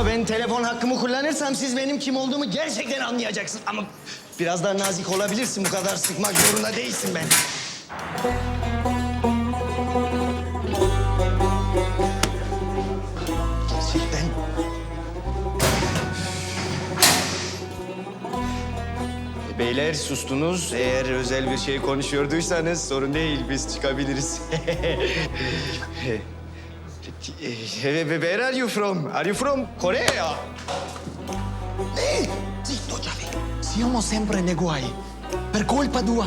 Ama ben telefon hakkımı kullanırsam siz benim kim olduğumu gerçekten anlayacaksınız. Ama biraz daha nazik olabilirsin. Bu kadar sıkmak zorunda değilsin ben. Gerçekten. Beyler sustunuz. Eğer özel bir şey konuşuyorduysanız sorun değil. Biz çıkabiliriz. Where are you from? Are you from Korea? Zitto, Xavi. Siamo sempre nei guai. Per colpa tua.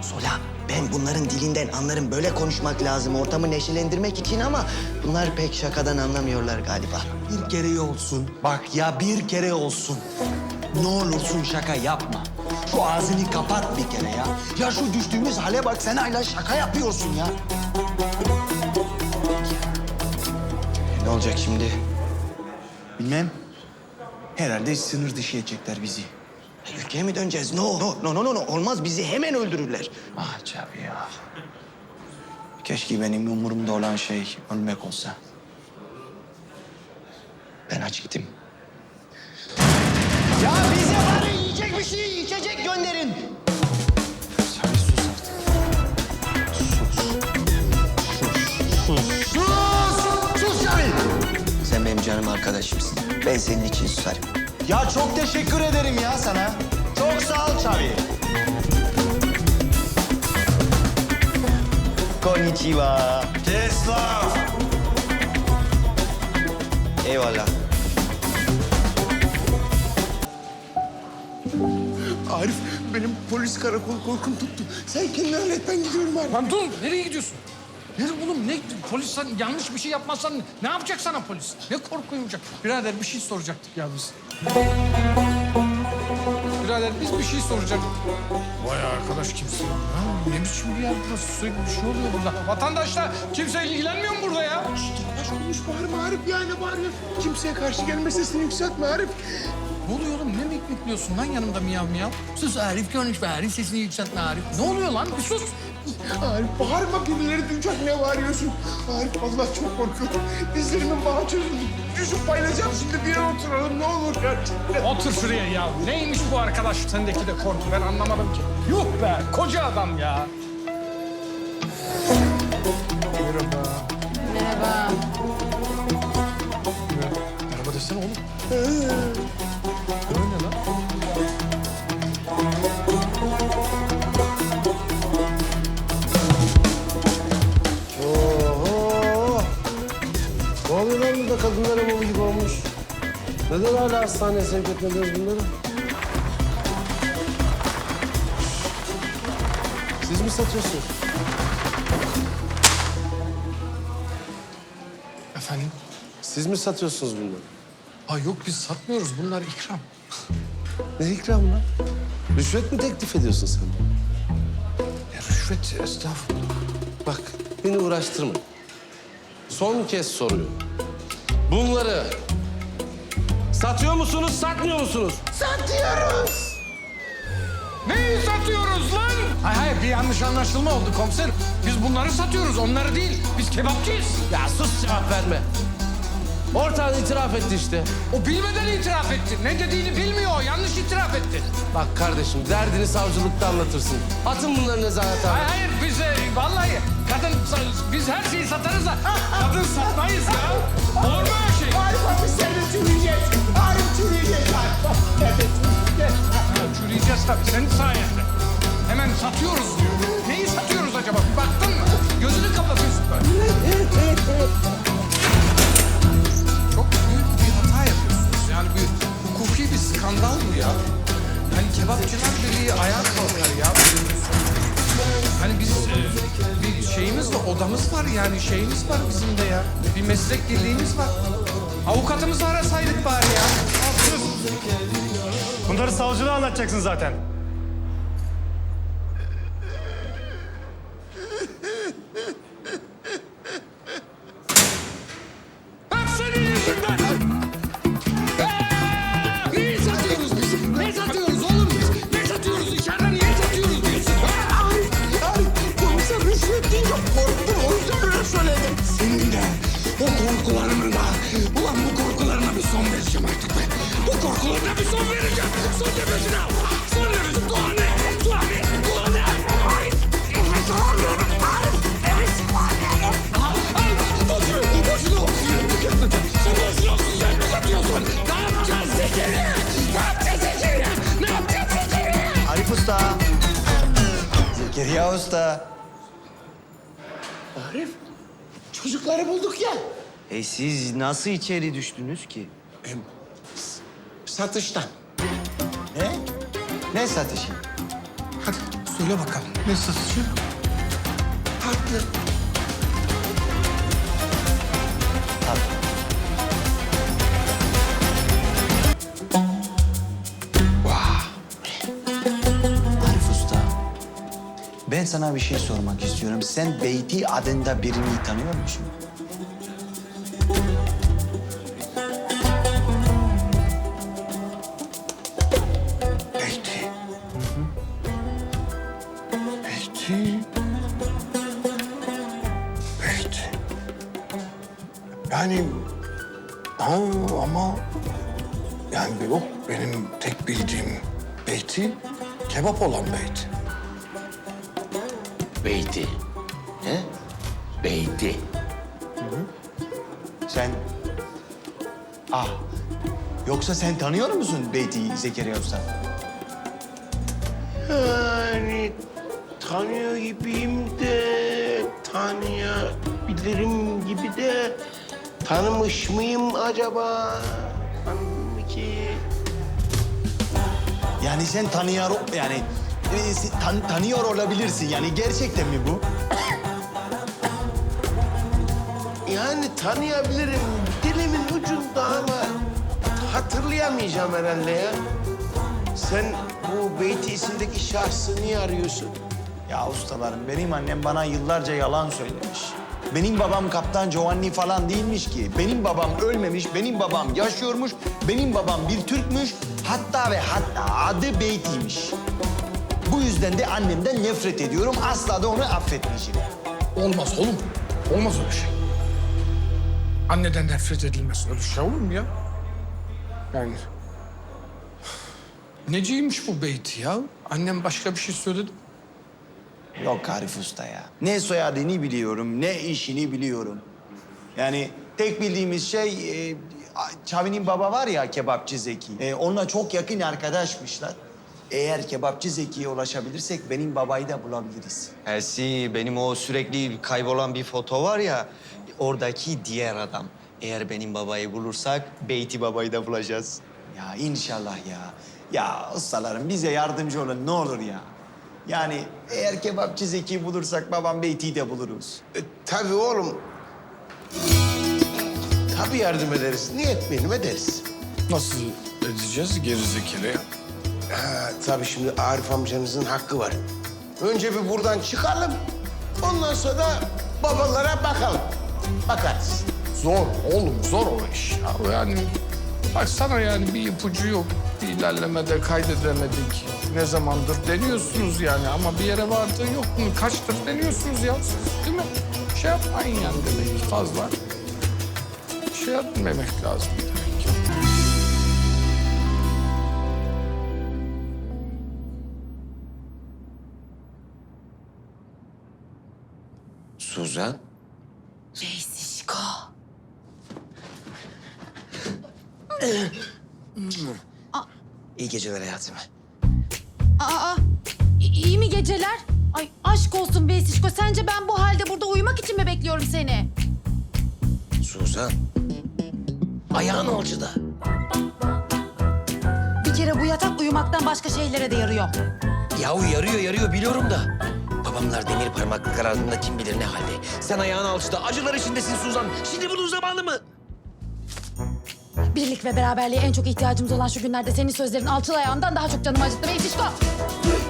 Sola, ben bunların dilinden anlarım. Böyle konuşmak lazım ortamı neşelendirmek için ama bunlar pek şakadan anlamıyorlar galiba. Bir kere olsun. Bak ya bir kere olsun. Ne olursun şaka yapma. Şu ağzını kapat bir kere ya. Ya şu düştüğümüz hale bak sen hala şaka yapıyorsun ya. Olacak şimdi? Bilmem. Herhalde sınır dışı edecekler bizi. Ülkeye mi döneceğiz? No, no, no, no, no, no. Olmaz bizi hemen öldürürler. Ah Çabi ya. Keşke benim umurumda olan şey ölmek olsa. Ben acıktım. Ya bize bari yiyecek bir şey, içecek gönderin. Arkadaşımsın. Ben senin için susarım. Ya çok teşekkür ederim ya sana. Çok sağ ol Xavi. Konnichiwa. Tesla. Eyvallah. Arif benim polis karakol korkum tuttu. Sen kendini hallet ben gidiyorum Arif. Lan dur nereye gidiyorsun? Nereye oğlum ne polis sen yanlış bir şey yapmazsan ne yapacak sana polis? Ne korkuyacak? Birader bir şey soracaktık ya biz. Birader biz bir şey soracaktık. Vay arkadaş kimsin? Ha, ne biçim bir yer burası? Sürekli bir şey oluyor burada. Vatandaşla kimse ilgilenmiyor mu burada ya? Baş konuş bağırma Arif yani bağırıyor. Kimseye karşı gelme sesini yükseltme Arif. Ne oluyor oğlum? Ne bekliyorsun lan yanımda miyav miyav? Sus Arif konuşma Arif sesini yükseltme Arif. Ne oluyor lan? Bir sus. Arif bağırma birileri duyacak ne bağırıyorsun. Arif vallahi çok korkuyorum. Dizlerimin bağı çözüldü. Düşüp bayılacağım şimdi bir yere oturalım ne olur gerçekten. Otur şuraya ya. Neymiş bu arkadaş sendeki de korku ben anlamadım ki. Yuh be koca adam ya. Merhaba. Merhaba desene oğlum. Hamamı gibi olmuş? Neden hala hastaneye sevk etmediniz bunları? Siz mi satıyorsunuz? Efendim? Siz mi satıyorsunuz bunları? Ha yok biz satmıyoruz. Bunlar ikram. Ne ikram lan? Rüşvet mi teklif ediyorsun sen? Ya rüşvet estağfurullah. Bak beni uğraştırma. Son kez soruyorum. Bunları satıyor musunuz, satmıyor musunuz? Neyi satıyoruz lan? Hayır hayır bir yanlış anlaşılma oldu komiser. Biz bunları satıyoruz onları değil. Biz kebapçıyız. Ya sus cevap verme. Ortağın itiraf etti işte. O bilmeden itiraf etti. Ne dediğini bilmiyor. Yanlış itiraf etti. Bak kardeşim derdini savcılıkta anlatırsın. Atın bunları nezarete. Hayır hayır biz e, vallahi kadın biz her şeyi satarız da kadın satmayız ya. Olur mu öyle şey? Arif abi sen de çürüyeceğiz. Arif çürüyeceğiz Arif. Evet çürüyeceğiz. Çürüyeceğiz tabii senin sayende. Hemen satıyoruz diyor. Neyi satıyoruz acaba? Bir baktın mı? Gözünü kapatıyorsun böyle. Çok büyük bir hata yapıyorsunuz. Yani bir hukuki bir skandal bu ya. Hani kebapçılar birliği ayağa kalkar ya. Şeyimiz var, odamız var yani şeyimiz var bizim de ya. Bir meslek birliğimiz var. Avukatımızı arasaydık bari ya. Bunları savcılığa anlatacaksın zaten. Arif Usta. Zekeriya Usta. Arif, çocukları bulduk ya. E siz nasıl içeri düştünüz ki? Satıştan. Ne? Satışı? Hadi söyle bakalım. Ne satışı? Tatlı. Usta. Ben sana bir şey sormak istiyorum. Sen Beyti adında birini tanıyor musun? Kebap olan beyti. Beyti. He? Beyti. Sen... Ah. Yoksa sen tanıyor musun Beyti Zekeriya Usta? Yani tanıyor gibiyim de tanıyabilirim gibi de tanımış mıyım acaba? Tanıdım ki? Yani sen tanıyor... Yani e, sen tan- tanıyor olabilirsin. Yani gerçekten mi bu? Yani tanıyabilirim dilimin ucunda ama hatırlayamayacağım herhalde ya. Sen bu Beyti isimdeki şahsı niye arıyorsun? Ya ustalarım benim annem bana yıllarca yalan söylemiş. Benim babam Kaptan Giovanni falan değilmiş ki. Benim babam ölmemiş, benim babam yaşıyormuş. Benim babam bir Türkmüş. Hatta ve hatta adı Beyti'ymiş. Bu yüzden de annemden nefret ediyorum. Asla da onu affetmeyeceğim. Olmaz oğlum. Olmaz öyle şey. Anneden nefret edilmez. Öyle şey olur mu ya? Yani... Neciymiş bu beyti ya? Annem başka bir şey söyledi mi? Yok Arif Usta ya. Ne soyadını biliyorum, ne işini biliyorum. Yani tek bildiğimiz şey... E, Çavi'nin baba var ya kebapçı Zeki. E, onunla çok yakın arkadaşmışlar. Eğer kebapçı Zeki'ye ulaşabilirsek benim babayı da bulabiliriz. Ersi benim o sürekli kaybolan bir foto var ya oradaki diğer adam. Eğer benim babayı bulursak Beyti babayı da bulacağız. Ya inşallah ya. Ya ustalarım bize yardımcı olun ne olur ya. Yani eğer kebapçı Zeki'yi bulursak babam Beyti'yi de buluruz. E, tabii oğlum. Tabii yardım ederiz. Niye etmeyelim ederiz. Nasıl edeceğiz gerizekalı ya? Ha, tabii şimdi Arif amcanızın hakkı var. Önce bir buradan çıkalım. Ondan sonra babalara bakalım. Bakarız. Zor oğlum zor o iş ya. Yani baksana yani bir ipucu yok. Bir ilerlemede kaydedemedik. Ne zamandır deniyorsunuz yani ama bir yere vardığı yok mu? Kaçtır deniyorsunuz ya siz değil mi? Şey yapmayın yani demek ki fazla. Şey yapmamak lazım demek ki. Suzan. İyi geceler hayatım. Aa, i- iyi mi geceler? Ay aşk olsun Beysişko. Sence ben bu halde burada uyumak için mi bekliyorum seni? Suzan. Ayağın alçıda. Bir kere bu yatak uyumaktan başka şeylere de yarıyor. Yahu yarıyor yarıyor biliyorum da. Babamlar demir parmaklıklar ardında kim bilir ne halde. Sen ayağın alçıda acılar içindesin Suzan. Şimdi bunun zamanı mı? Birlik ve beraberliğe en çok ihtiyacımız olan şu günlerde senin sözlerin alçıl ayağından daha çok canımı acıttı Beysişko. Hemen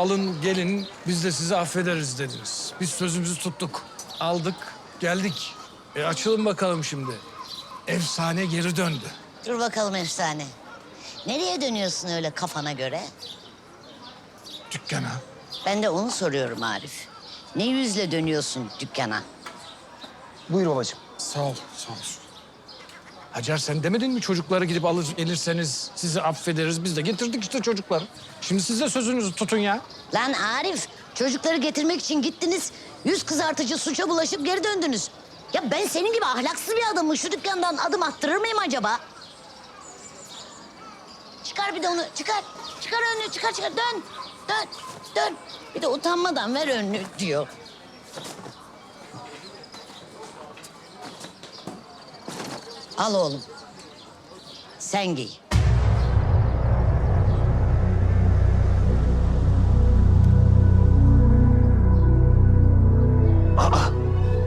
alın gelin biz de sizi affederiz dediniz. Biz sözümüzü tuttuk. Aldık geldik. E açılın bakalım şimdi. Efsane geri döndü. Dur bakalım efsane. Nereye dönüyorsun öyle kafana göre? Dükkana. Ben de onu soruyorum Arif. Ne yüzle dönüyorsun dükkana? Buyur babacığım. Sağ ol, sağ ol. Hacer sen demedin mi çocukları gidip alır gelirseniz sizi affederiz. Biz de getirdik işte çocukları. Şimdi siz de sözünüzü tutun ya. Lan Arif, çocukları getirmek için gittiniz. Yüz kızartıcı suça bulaşıp geri döndünüz. Ya ben senin gibi ahlaksız bir adamın şu dükkandan adım attırır mıyım acaba? Çıkar bir de onu, çıkar. Çıkar önünü, çıkar çıkar. Dön, dön, dön. Bir de utanmadan ver önünü diyor. Al oğlum. Sen giy.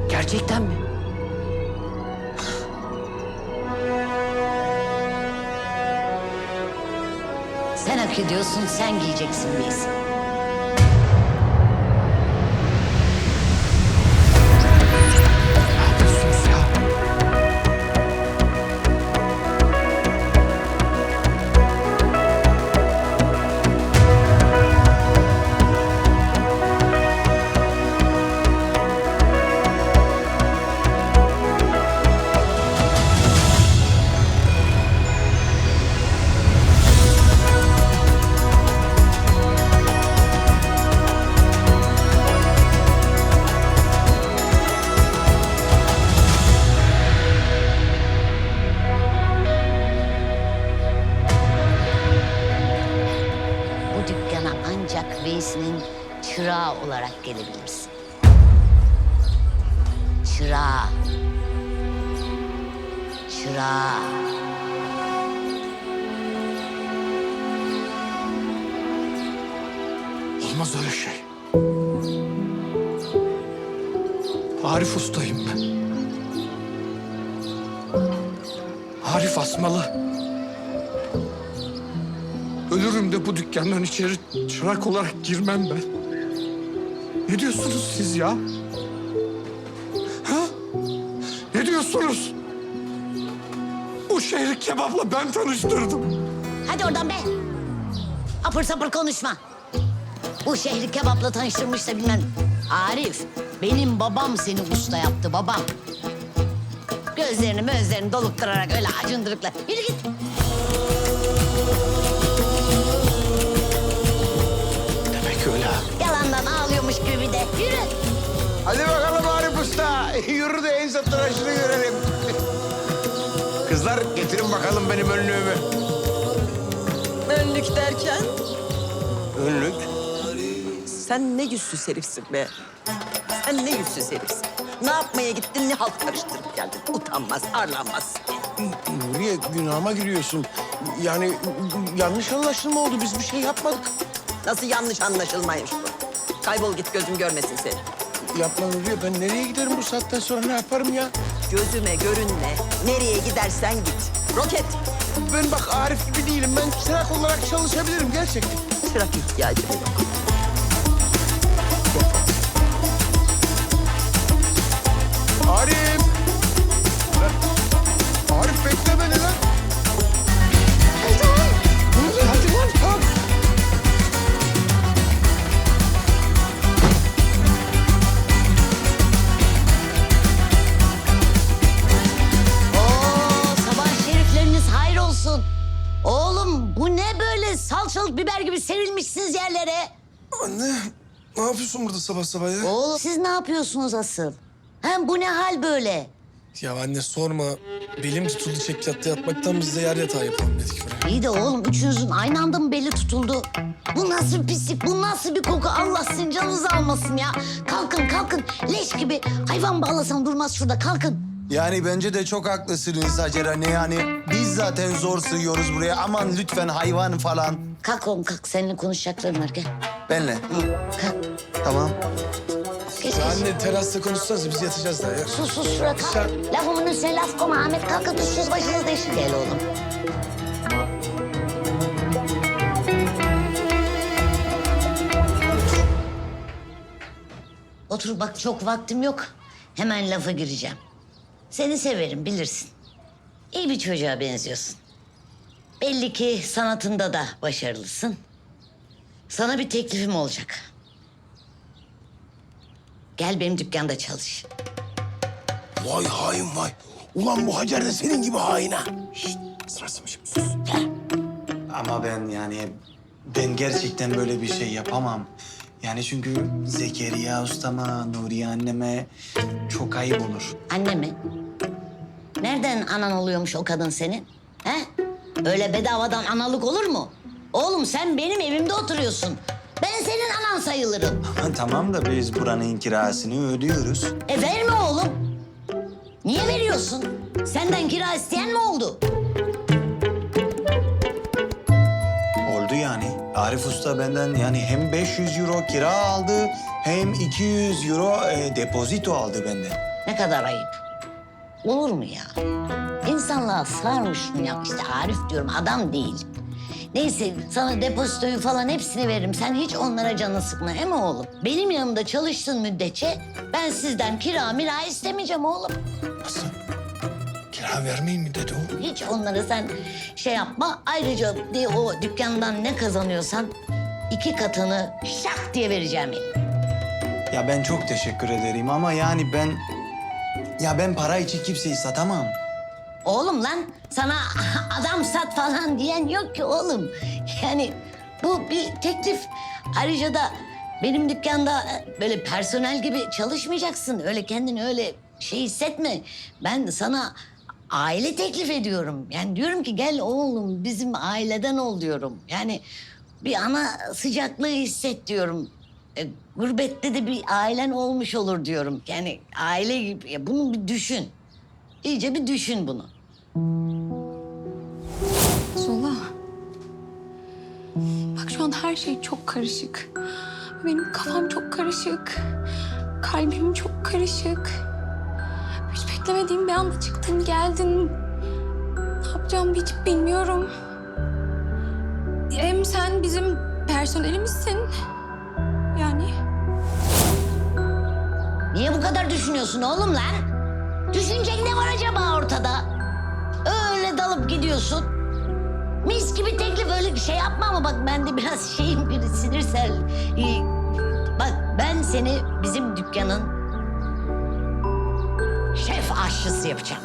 Gerçekten mi? Sen hak ediyorsun, sen giyeceksin biz. Çırağı olarak gelebilirsin. Çırağı. Çırağı. Olmaz öyle şey. Arif ustayım ben. Arif asmalı. Ölürüm de bu dükkandan içeri çırak olarak girmem ben. Ne diyorsunuz siz ya? Ha? Ne diyorsunuz? Bu şehri kebapla ben tanıştırdım. Hadi oradan be. Apır sapır konuşma. Bu şehri kebapla tanıştırmış da bilmem. Arif, benim babam seni usta yaptı babam. Gözlerini gözlerini dolukturarak öyle acındırıkla. Yürü git. Hadi bakalım Arif Usta. Yürü de en tıraşını görelim. Kızlar getirin bakalım benim önlüğümü. Önlük derken Önlük? sen ne yüzsüz herifsin be. Sen ne yüzsüz herifsin. Ne yapmaya gittin ne halt karıştırıp geldin. Utanmaz, arlanmaz. Nuriye günahıma giriyorsun. Yani yanlış anlaşılma oldu. Biz bir şey yapmadık. Nasıl yanlış anlaşılmaymış bu. Kaybol git gözüm görmesin seni. Yapma Nuriye. Ben nereye giderim bu saatten sonra ne yaparım ya? Gözüme görünme. Nereye gidersen git. Roket. Ben bak Arif gibi değilim. Ben çırak olarak çalışabilirim gerçekten. Çırak ihtiyacım yok. Ne yapıyorsun burada sabah sabah ya? Oğlum siz ne yapıyorsunuz asıl? Hem bu ne hal böyle? Ya anne sorma. Belim tutuldu çek yattı yatmaktan biz de yer yatağı yapalım dedik buraya. İyi de oğlum üçünüzün aynı anda mı belli tutuldu? Bu nasıl bir pislik, bu nasıl bir koku? Allah sizin canınızı almasın ya. Kalkın kalkın leş gibi hayvan bağlasam durmaz şurada kalkın. Yani bence de çok haklısınız Hacer anne. Yani biz zaten zor sığıyoruz buraya. Aman lütfen hayvan falan. Kalk oğlum kalk. Seninle konuşacaklarım var gel. Benle. Kalk. Tamam. Geç geç. Anne terasta konuşsanız biz yatacağız daha ya. Sus sus şuraya kalk. Sen- Lafımın üstüne laf koyma Ahmet. Kalkın düşeceğiz başınız değişir. Gel oğlum. Otur bak çok vaktim yok. Hemen lafa gireceğim. Seni severim bilirsin. İyi bir çocuğa benziyorsun. Belli ki sanatında da başarılısın. Sana bir teklifim olacak. Gel benim dükkanda çalış. Vay hain vay. Ulan bu Hacer de senin gibi hain ha. Şşt, sırası mı şimdi? Sus. Ama ben yani ben gerçekten böyle bir şey yapamam. Yani çünkü Zekeriya ustama, Nuriye anneme çok ayıp olur. Anne mi? Nereden anan oluyormuş o kadın senin? He? Öyle bedavadan analık olur mu? Oğlum sen benim evimde oturuyorsun. Ben senin anan sayılırım. Ama tamam da biz buranın kirasını ödüyoruz. E verme oğlum. Niye veriyorsun? Senden kira isteyen mi oldu? Oldu yani. Arif Usta benden yani hem 500 euro kira aldı hem 200 euro e, depozito aldı benden. Ne kadar ayıp. Olur mu ya? İnsanlığa sarmış mı ya? İşte Arif diyorum adam değil. Neyse sana depozitoyu falan hepsini veririm. Sen hiç onlara canını sıkma he mi oğlum? Benim yanımda çalıştığın müddetçe ben sizden kira mira istemeyeceğim oğlum. Kira vermeyin mi dedi o? Hiç onlara sen şey yapma. Ayrıca de o dükkandan ne kazanıyorsan iki katını şak diye vereceğim. Ya ben çok teşekkür ederim ama yani ben... Ya ben para için kimseyi satamam. Oğlum lan sana adam sat falan diyen yok ki oğlum. Yani bu bir teklif. Ayrıca da benim dükkanda e, böyle personel gibi çalışmayacaksın. Öyle kendini öyle şey hissetme. Ben sana aile teklif ediyorum. Yani diyorum ki gel oğlum bizim aileden ol diyorum. Yani bir ana sıcaklığı hisset diyorum. E, gurbette de bir ailen olmuş olur diyorum. Yani aile gibi. Ya bunu bir düşün. İyice bir düşün bunu. Zola. Bak şu an her şey çok karışık. Benim kafam çok karışık. Kalbim çok karışık. Hiç beklemediğim bir anda çıktın geldin. Ne yapacağımı hiç bilmiyorum. Hem sen bizim personelimizsin. Yani Niye bu kadar düşünüyorsun oğlum lan? Düşünecek ne var acaba ortada? Dalıp gidiyorsun. Mis gibi teklif öyle bir şey yapma ama bak ben de biraz şeyim bir sinirsel. Ee, bak ben seni bizim dükkanın şef aşçısı yapacağım.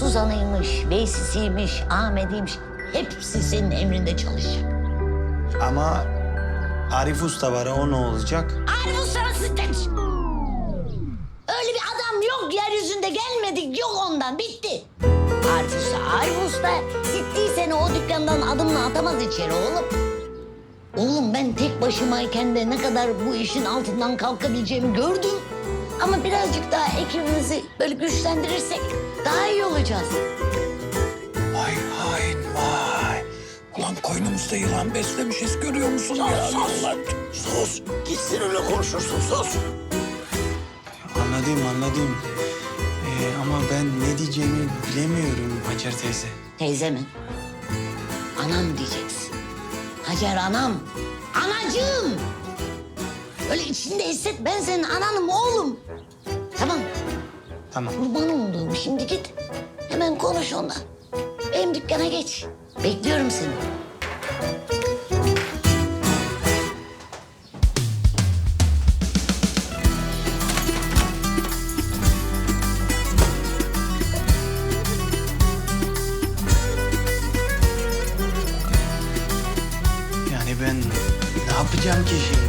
Suzan'ıymış, Veysi'siymiş, Ahmet'iymiş. Hepsi senin emrinde çalışacak. Ama Arif Usta var o ne olacak? Arif Usta'nın sıkıntı. Öyle bir adam yok yeryüzünde gelmedik yok ondan bitti. Arif Usta, Arif Usta gittiği sene o dükkandan adımını atamaz içeri oğlum. Oğlum ben tek başımayken de ne kadar bu işin altından kalkabileceğimi gördüm. Ama birazcık daha ekibimizi böyle güçlendirirsek daha iyi olacağız. Vay hain vay. Ulan koynumuzda yılan beslemişiz görüyor musun ya? Sus sus. Gitsin öyle konuşursun sus. Anladım anladım. Ee, ama ben ne diyeceğimi bilemiyorum Hacer teyze. Teyze mi? Anam diyeceksin. Hacer anam. Anacığım. Öyle içinde hisset ben senin ananım oğlum. Tamam Tamam. kurban olduğum şimdi git. Hemen konuş onunla. Benim dükkana geç. Bekliyorum seni. Yapacağım ki şimdi?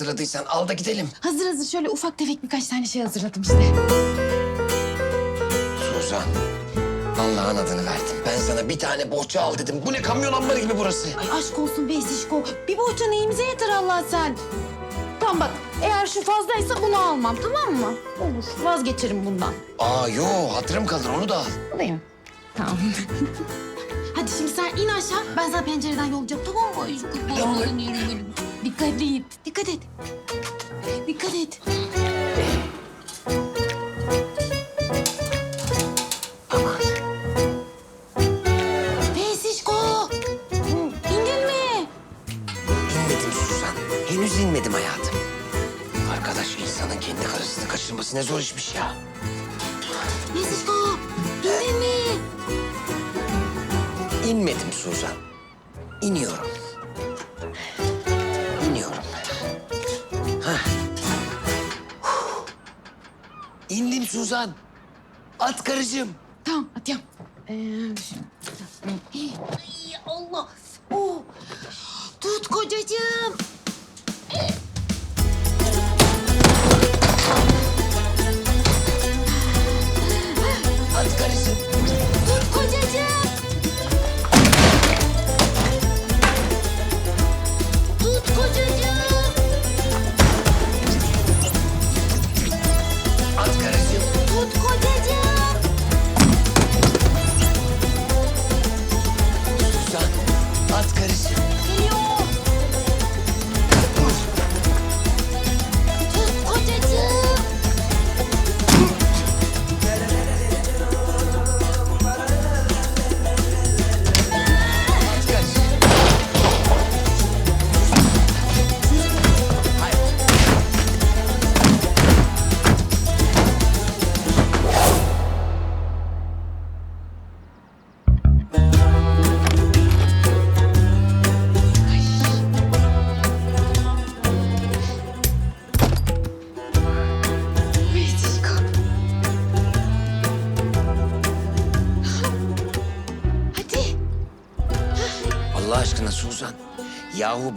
Hazırladıysan al da gidelim. Hazır hazır şöyle ufak tefek birkaç tane şey hazırladım işte. Suzan. Allah'ın adını verdim. Ben sana bir tane bohça al dedim. Bu ne kamyon ambarı gibi burası. Ay aşk olsun Beysişko. Bir bohça neyimize yeter Allah sen. Tamam bak eğer şu fazlaysa bunu almam tamam mı? Olur vazgeçerim bundan. Aa yo hatırım kalır onu da al. Alayım. Tamam. Hadi şimdi sen in aşağı. Ben sana pencereden yollayacağım tamam mı? Ay, şu kız. Dikkatli git. Dikkat et. Dikkat et. Aman. Beysişko. İndin mi? İnmedim Suzan. Henüz inmedim hayatım. Arkadaş insanın kendi karısını kaçırması ne zor işmiş ya. Beysişko. İndin mi? İnmedim Suzan. İniyorum. İndim Suzan. At karıcığım. Tamam atıyorum. Ee, Ay Allah. Oh. Tut kocacığım. At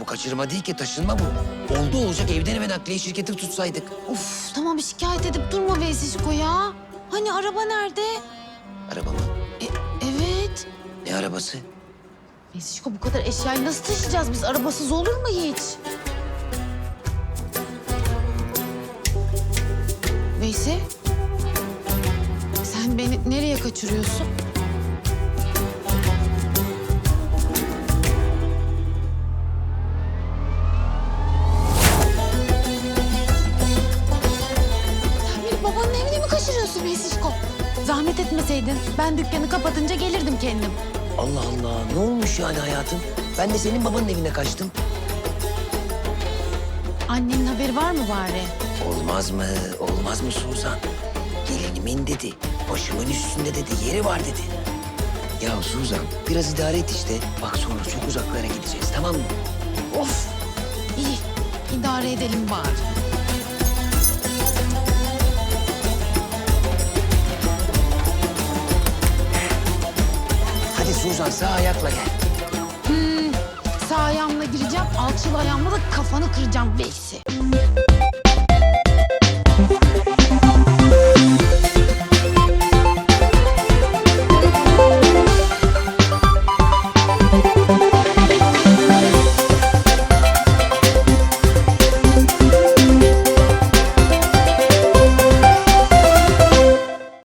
bu kaçırma değil ki taşınma bu. Oldu olacak evden eve nakliye şirketi tutsaydık. Of tamam şikayet edip durma Veysişko ya. Hani araba nerede? Araba mı? E, evet. Ne arabası? Veysişko bu kadar eşyayı nasıl taşıyacağız biz? Arabasız olur mu hiç? Veysi. Sen beni nereye kaçırıyorsun? Etmeseydin ben dükkanı kapatınca gelirdim kendim. Allah Allah ne olmuş yani hayatım? Ben de senin babanın evine kaçtım. Annenin haberi var mı bari? Olmaz mı? Olmaz mı Suzan? Gelinimin dedi. Başımın üstünde dedi. Yeri var dedi. Ya Suzan biraz idare et işte. Bak sonra çok uzaklara gideceğiz tamam mı? Of! İyi, idare edelim bari. Suzan sağ ayakla gel. Sağ ayağımla gireceğim, alçılı ayağımla da kafanı kıracağım Veysi.